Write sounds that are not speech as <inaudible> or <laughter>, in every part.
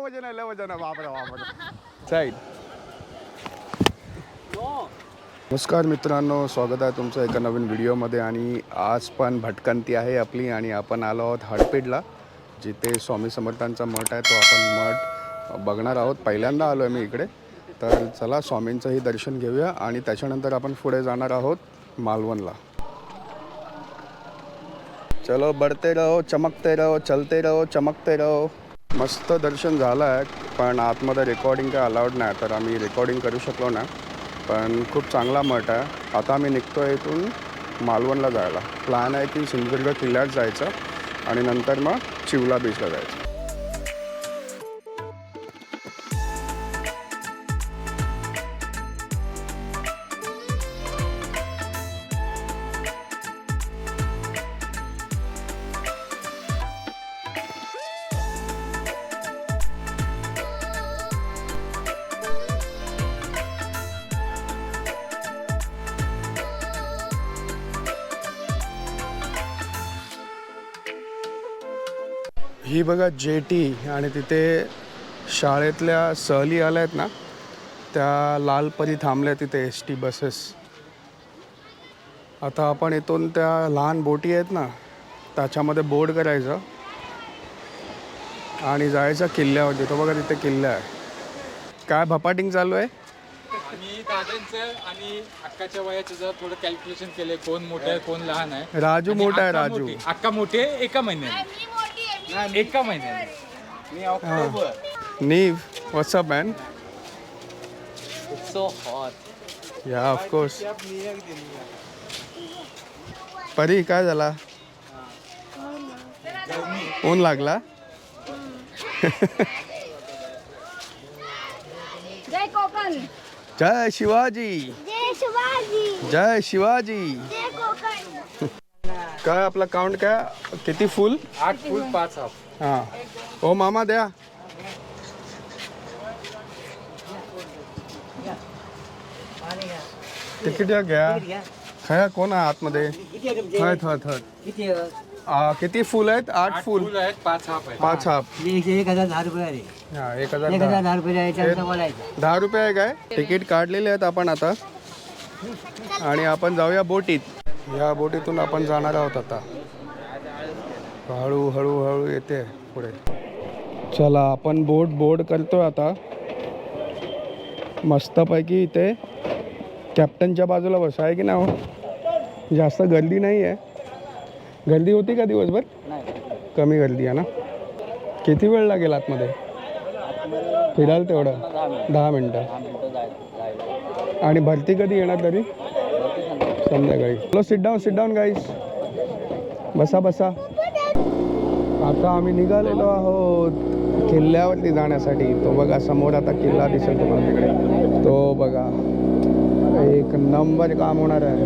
वजन बापरे बापरे. साईड नमस्कार मित्रांनो स्वागत आहे तुमचं एका नवीन व्हिडिओमध्ये आणि आज पण भटकंती आहे आपली आणि आपण आलो आहोत हडपेडला जिथे स्वामी समर्थांचा मठ आहे तो आपण मठ बघणार आहोत. पहिल्यांदा आलो आहे मी इकडे. तर चला स्वामींचंही दर्शन घेऊया आणि त्याच्यानंतर आपण पुढे जाणार आहोत मालवणला. चलो बढ़ते रहो चमकते रहो चलते रहो चमकते रहो. मस्त दर्शन झालं आहे पण आतमध्ये रेकॉर्डिंग काय अलाउड नाही तर आम्ही रेकॉर्डिंग करू शकलो नाही. पण खूप चांगला मठ आहे. आता आम्ही निघतो आहे इथून मालवणला जायला. प्लॅन आहे की सिंधुदुर्ग किल्ल्यात जायचं आणि नंतर मग चिवला बीचला जायचं. ही बघा जेटी आणि तिथे शाळेतल्या सहली आल्या आहेत ना त्या लालपरी थांबल्या तिथे एस टी बसेस. आता आपण इथून त्या लहान बोटी आहेत ना त्याच्यामध्ये बोर्ड करायचं आणि जायचं किल्ल्यावरती. तो बघा तिथे किल्ला आहे. काय भपाटिंग चालू आहे? आणि दादांचं आणि अक्काच्या वयाचं जर थोडं कॅल्क्युलेशन केलंय कोण मोठं आहे कोण लहान आहे. राजू मोठा आहे अक्का राजू. अक्का मोठे आहे एका महिन्याने. एका महिन्याने नीव व्हॉट्सअप मॅन सो हॉट या ऑफकोर्स परी काय झाला ऊन लागला जय कोकण जय शिवाजी जय शिवाजी जय शिवाजी जय कोकण काय आपला काउंट काय? किती फुल आठ फुल पाच हाफ हां. ओ मामा द्या. तिकीट या घ्या. खया कोण आहे आतमध्ये? थय थय आ, किती फुल आहेत? आठ आठ फुल आहेत पाच हाफ आहेत. पाच हाफ एक हजार दहा रुपये हा एक हजार रुपये दहा रुपये आहे काय? तिकीट काढलेले आहेत आपण आता. आणि आपण जाऊया बोटीत. या बोटीतून आपण जाणार आहोत आता. हळू हळू हळू येते पुढे. चला आपण बोट बोर्ड करतोय आता. मस्तपैकी इथे कॅप्टनच्या बाजूला बस आहे की नाही हो? जास्त गर्दी नाही आहे. गर्दी होती का दिवसभर? कमी गर्दी आहे ना? किती वेळ लागेल आतमध्ये? फिराल तेवढं. दहा मिनटं. आणि भरती कधी येणार तरी? संध्याकाळी hello sit down sit down guys बसा बसा। आता आम्ही निघालेलो आहोत किल्ल्यावरती जाण्यासाठी. तो बघा समोर आता किल्ला दिसेल तुम्हाला तिकडे. तो बघा एक नंबर काम होणार आहे.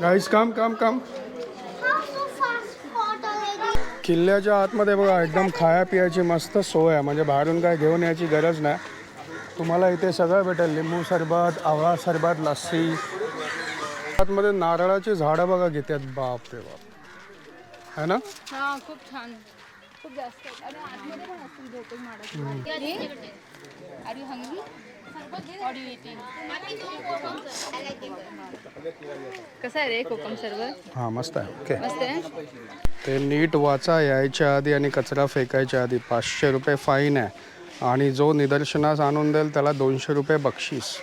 गाईस काम काम काम किल्ल्याच्या आतमध्ये बघा एकदम खाया पियाची मस्त सोय आहे. म्हणजे बाहेरून काय घेऊन यायची गरज नाही. तुम्हाला इथे सगळं भेटेल. लिंबू सरबत आवळा सरबत लस्सी. आतमध्ये नारळाची झाडं बघा घेतात बाप रे बाप. है ना? खूप छान. खूप जास्त. आणि आतमध्ये पण असतील झोपे माडाचे आर यू हंग्री कसं आहे रे कोकम सरबत हां मस्त आहे. ओके मस्त आहे? ते नीट वाचा यायच्या आधी आणि कचरा फेकायच्या आधी. पाचशे रुपये फाईन आहे. आणि जो निदर्शनास आणून देईल त्याला दोनशे रुपये बक्षीस.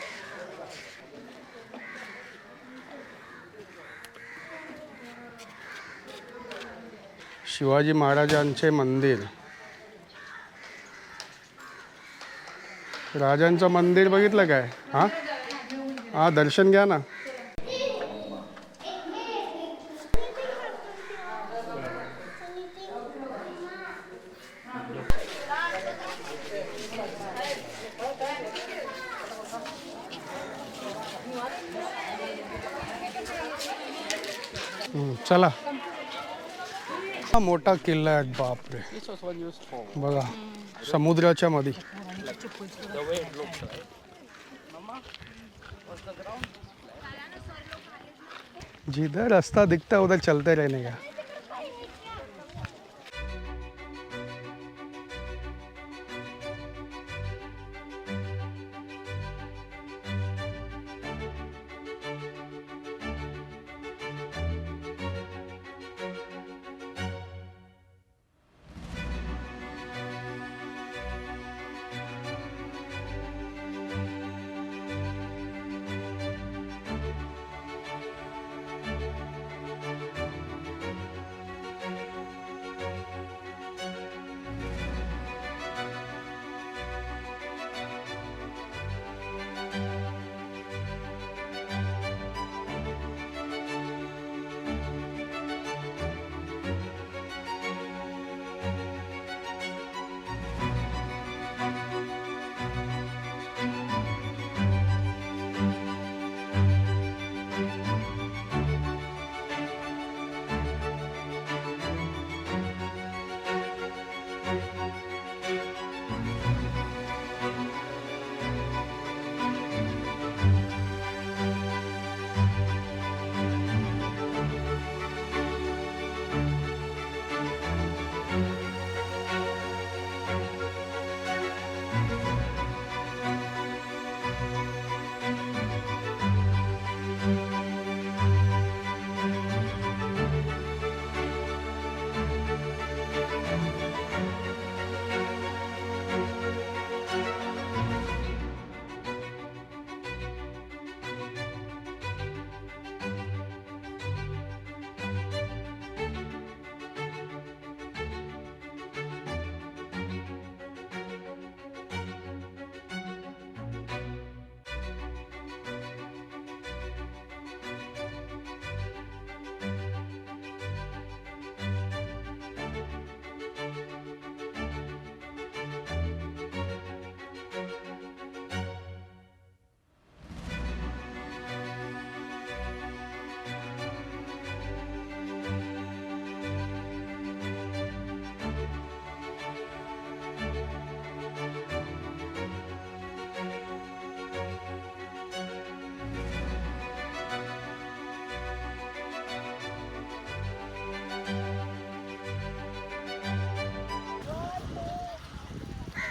शिवाजी महाराजांचे मंदिर. राजांचं मंदिर बघितलं काय? हां? हां दर्शन घ्या ना. चला. हा मोठा किल्ला आहे बापरे. बघा समुद्राच्या मध्ये जिधर रास्ता दिखता उधर चलते रहने का.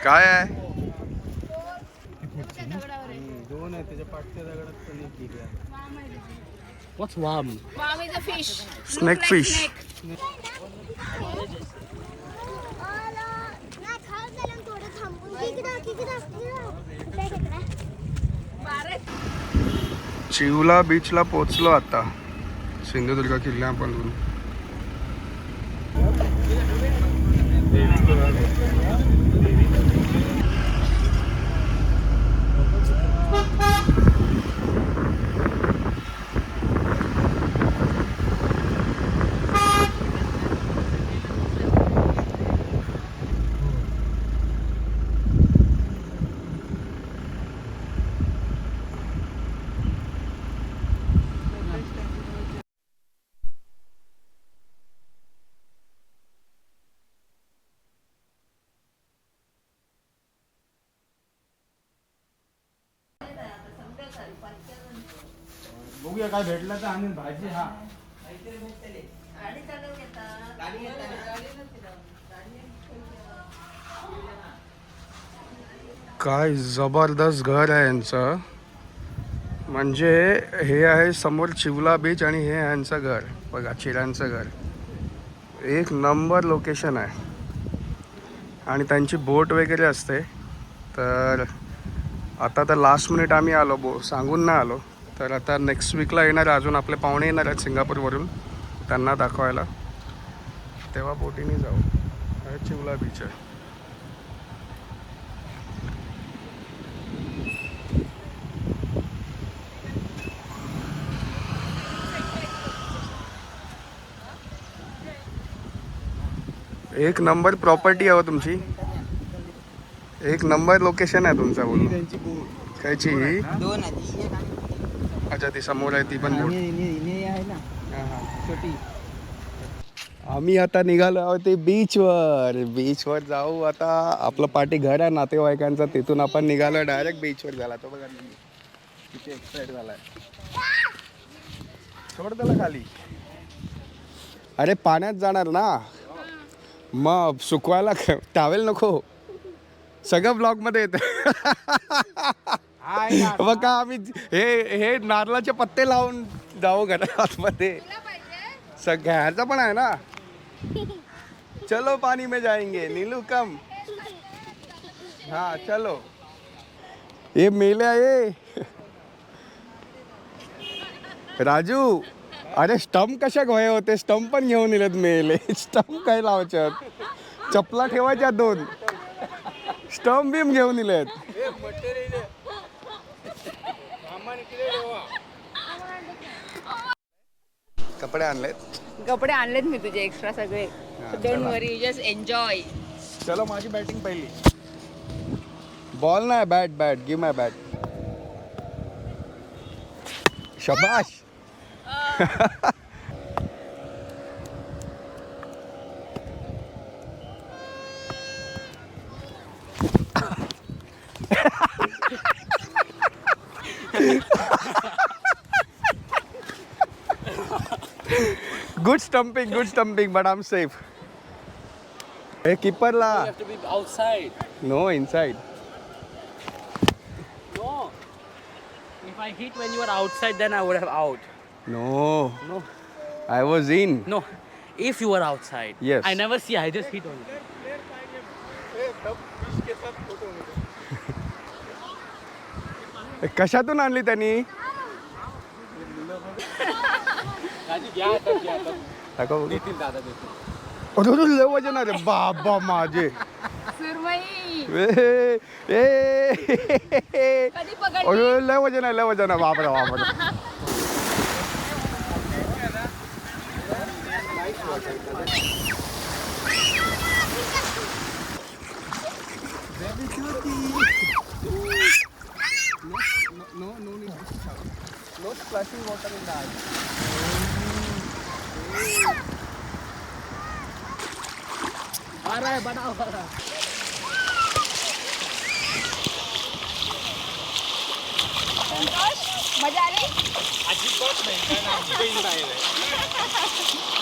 काय आहे दोन आहे त्याच्या पाठच्या दगडात पण एक आहे What's warm? Mom is a fish. Snake fish. Chivla बीचला पोचलो आता सिंधुदुर्ग किल्ल्यापासून बघूया काय भेटलं तर आणि भाजी हा. काय जबरदस्त घर आहे यांचं. म्हणजे हे आहे समोर चिवला बीच आणि हे यांचं घर. बघा चिरांचं घर. एक नंबर लोकेशन आहे. आणि त्यांची बोट वगैरे असते. तर आता तर लास्ट मिनिट आम्ही आलो बो सांगून ना आलो. तर आता नेक्स्ट वीकला येणार. अजून आपले पाहुणे येणार आहेत सिंगापूरवरून त्यांना दाखवायला. तेव्हा बोटीने जाऊ. चिवला बीच आहे. एक नंबर प्रॉपर्टी आहे हो तुमची. एक नंबर लोकेशन आहे तुमचा बोलू त्यांची बोट खायची ही दोन आहे एक आणि- अच्छा ती समोर आहे ती पण आहे ना. छोटी. आम्ही आता निघालो आहोत ते बीचवर बीचवर जाऊ आता. आपलं पाठी घर आहे नातेवाईकांचं. तिथून आपण निघालो डायरेक्ट बीचवर झाला. तो बघा. किती एक्साइट झालाय सोड त्याला खाली. अरे पाण्यात जाणार ना? मग सुकवायला टावेल नको. सगळं ब्लॉगमध्ये येतं. <laughs> <laughs> बघा आम्ही हे हे नारळाचे पत्ते लावून जाऊ तुला पाहिजे सगळ्याचा पण आहे ना. चलो पानी में जाएंगे नीलू कम हाँ चलो. ये मेले ये. राजू अरे स्टंप कशा गोळे होते? स्टंप पण घेऊन येलेत मेले. स्टंप काय लावायच्यात? चपला ठेवायच्या दोन. स्टंप बिम घेऊन येलेत. कपडे आणलेत. कपडे आणलेत मी तुझे एक्स्ट्रा सगळे. डोंट वरी जस्ट एन्जॉय चलो माझी बॅटिंग पहिली. बॉल नाही bat bat give my bat शबाश. Good stumping good stumping but I am safe हे कीपरला have to be outside. No inside No. If I hit when you were outside, then I would have out. No No. I was in No. If you were outside. Yes. I never see. I just hit only. <laughs> कशातून आणली त्यांनी <laughs> दाखव बघू. देतील दादा देतील अरे, अरे, लय वजन आहे रे बाबा माझे सुरमई ए, ए, कधी पकडली अरे लय वजन आहे लय वजन आहे बापरे बापरे संतोष मजा आली? अजिबात नाही <laughs>